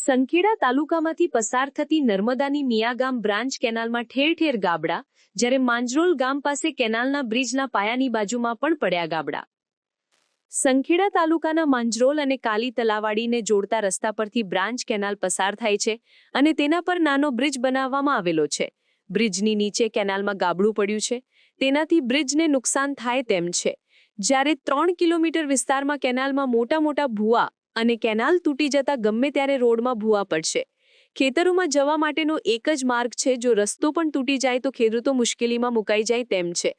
સંખેડા તાલુકામાંથી પસાર થતી નર્મદાની મિયાગામ બ્રાન્ચ કેનાલમાં ઠેર ઠેર ગાબડા, જ્યારે માંજરોલ ગામ પાસે કેનાલના બ્રિજના પાયાની બાજુમાં પણ પડ્યા ગાબડા. સંખેડા તાલુકાના માંજરોલ અને કાલી તલાવાડીને જોડતા રસ્તા પરથી બ્રાન્ચ કેનાલ પસાર થાય છે અને તેના પર નાનો બ્રિજ બનાવવામાં આવેલો છે. બ્રિજની નીચે કેનાલમાં ગાબડું પડ્યું છે. તેનાથી બ્રિજને નુકસાન થાય તેમ છે. જ્યારે ત્રણ કિલોમીટર વિસ્તારમાં કેનાલમાં મોટા મોટા ભૂવા અને કેનાલ તૂટી જતા ગમે ત્યારે રોડમાં ભૂવા પડશે. ખેતરોમાં જવા માટેનો એક જ માર્ગ છે, જો રસ્તો પણ તૂટી જાય તો ખેડૂતો મુશ્કેલીમાં મુકાઈ જાય તેમ છે.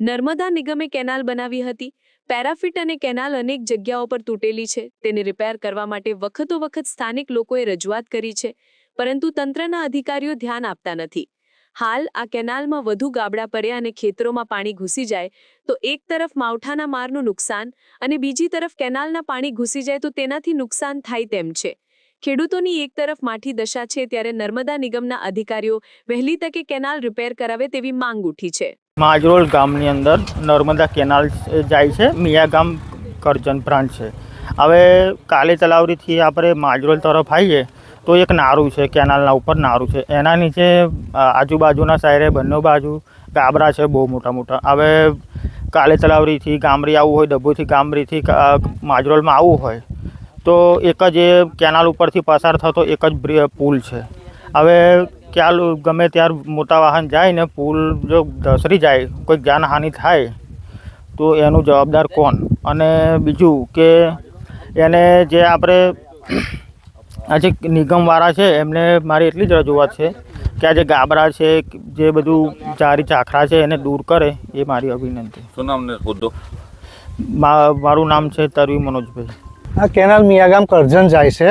નર્મદા નિગમે કેનાલ બનાવી હતી. પેરાફિટ અને કેનાલ અનેક જગ્યાઓ પર તૂટેલી છે. તેને રિપેર કરવા માટે વખતો વખત સ્થાનિક લોકોએ રજૂઆત કરી છે, પરંતુ તંત્રના અધિકારીઓ ધ્યાન આપતા નથી. હાલ આ કેનાલમાં વધુ ગાબડા પડ્યા અને ખેતરોમાં પાણી ઘૂસી જાય, તો એક તરફ માવઠાના મારનું નુકસાન અને બીજી તરફ કેનાલના પાણી ઘૂસી જાય, તો તેનાથી નુકસાન થાય તેમ છે. ખેડૂતોની એક તરફ માઠી દશા છે, ત્યારે નર્મદા નિગમના અધિકારીઓ વહેલી તકે કેનાલ રિપેર કરાવે તેવી માંગ ઉઠી છે. માજરોલ ગામની અંદર નર્મદા કેનાલ જાય છે, મિયા ગામ કરજન પ્રાંત છે. હવે કાલે તલાવરીથી આપણે માજરોલ તરફ આવીએ તો એક નારું છે, કેનાલના ઉપર નારું છે. એના નીચે આજુબાજુના સાઈડે બંને બાજુ ગાબરા છે, બહુ મોટા મોટા. હવે કાલે તલાવરીથી ગામરી આવવું હોય ડબ્બુથી ગામરીથી માજરોલમાં આવવું હોય, તો એક જ એ કેનાલ ઉપરથી પસાર થતો એક જ પુલ છે. હવે ક્યાં ગમે ત્યાર મોટા વાહન જાય ને, પુલ જો ધસરી જાય, કોઈ જાનહાનિ થાય, તો એનું જવાબદાર કોણ? અને બીજું કે, એને જે આપણે આ જે નિગમવાળા છે એમને મારી એટલી જ રજૂઆત છે કે આ જે ગાબડા છે જે બધું ચારી ચાખરા છે એને દૂર કરે એ મારી અભિનંતી. શું નામ ને મારું નામ છે તરવી મનોજભાઈ. આ કેનાલ મિયાગામ કરજણ જાય છે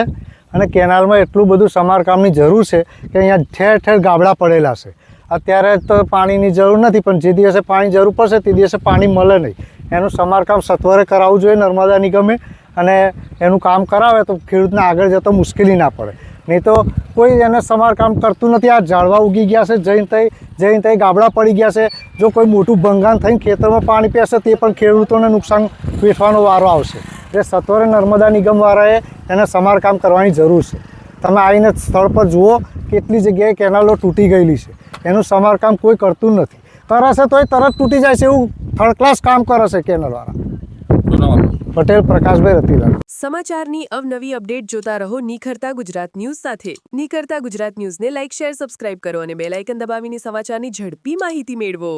અને કેનાલમાં એટલું બધું સમારકામની જરૂર છે કે અહીંયા ઠેર ઠેર ગાબડા પડેલા છે. અત્યારે તો પાણીની જરૂર નથી પણ જે દિવસે પાણી જરૂર પડશે તે દિવસે પાણી મળે નહીં. એનું સમારકામ સત્વરે કરાવવું જોઈએ નર્મદા નિગમે અને એનું કામ કરાવે તો ખેડૂતને આગળ જતો મુશ્કેલી ના પડે. નહીં તો કોઈ એને સમારકામ કરતું નથી. આ ઝાડવા ઉગી ગયા છે જઈને તઈ જઈને તઈ ગાબડા પડી ગયા છે. જો કોઈ મોટું ભંગાણ થઈને ખેતરમાં પાણી પીશે તે પણ ખેડૂતોને નુકસાન વેઠવાનો વારો આવશે. એટલે સત્વરે નર્મદા નિગમવાળાએ એને સમારકામ કરવાની જરૂર છે. તમે આવીને સ્થળ પર જુઓ કેટલી જગ્યાએ કેનાલો તૂટી ગયેલી છે. એનું સમારકામ કોઈ કરતું નથી. કરશે તોય તરત તૂટી જાય છે એવું થર્ડ ક્લાસ કામ કરે છે કેનલવાળા પટેલ પ્રકાશભાઈ રતિલાલ. સમાચારની અવનવી અપડેટ જોતા રહો નિખરતા ગુજરાત ન્યૂઝ સાથે. નિખરતા ગુજરાત ન્યૂઝને લાઇક શેર સબસ્ક્રાઇબ કરો અને બેલ આઇકન દબાવીને સમાચારની ઝડપી માહિતી મેળવો.